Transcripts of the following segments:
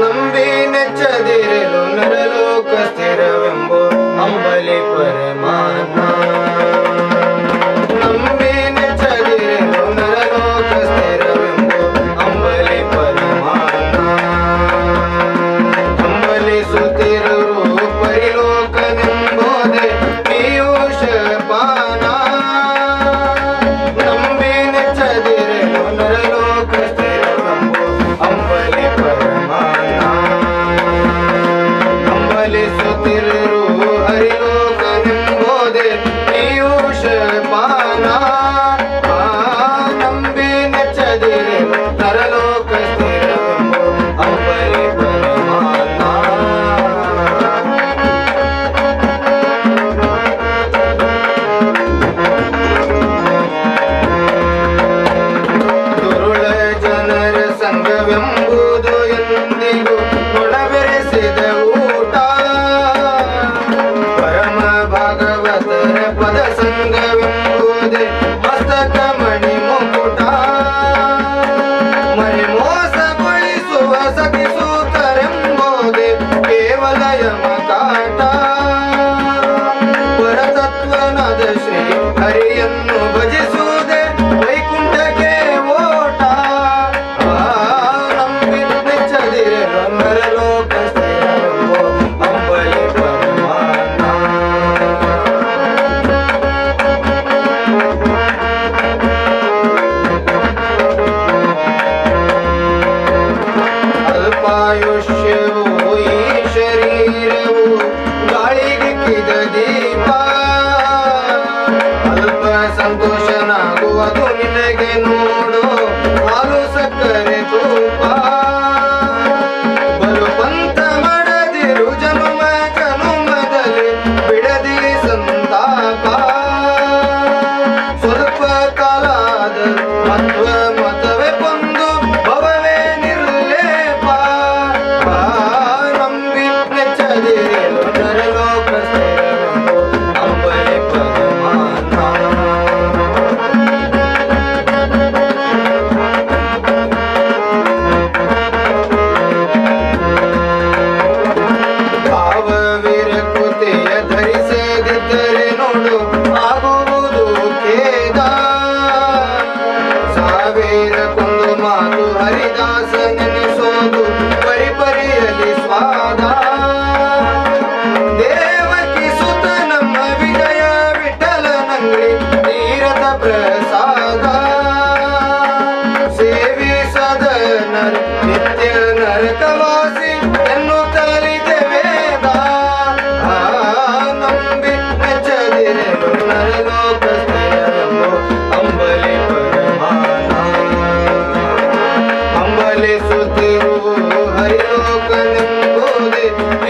ನಂಬಿ ನೆಚ್ಚದಿರಲು ನರಲೋಕ ಸ್ಥಿರವೆಂಬ ಅಂಬಲಿ ಪರ ಎಂಬುದು ಎಂದಿಗೂ ಗುಣವೆರೆಸಿದ ಊಟ. ಪರಮ ಭಾಗವತರ ಪದ ಸಂಘವೆಂಬುದೇ ಮಸ್ತಕ ಮಣಿ ಮುಕುಟ. ಮನೆ ಮೋಸಗೊಳಿಸುವ ಸತಿಸೂತರೆಂಬುದೇ ಕೇವಲ ಯಮ ಕಾಟ ಪರತತ್ವನದ ಶ್ರೀ ಹರಿಯನ್ನ ನೋಡು ಹಾಲು ಸಕ್ಕರೆ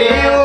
Brasil.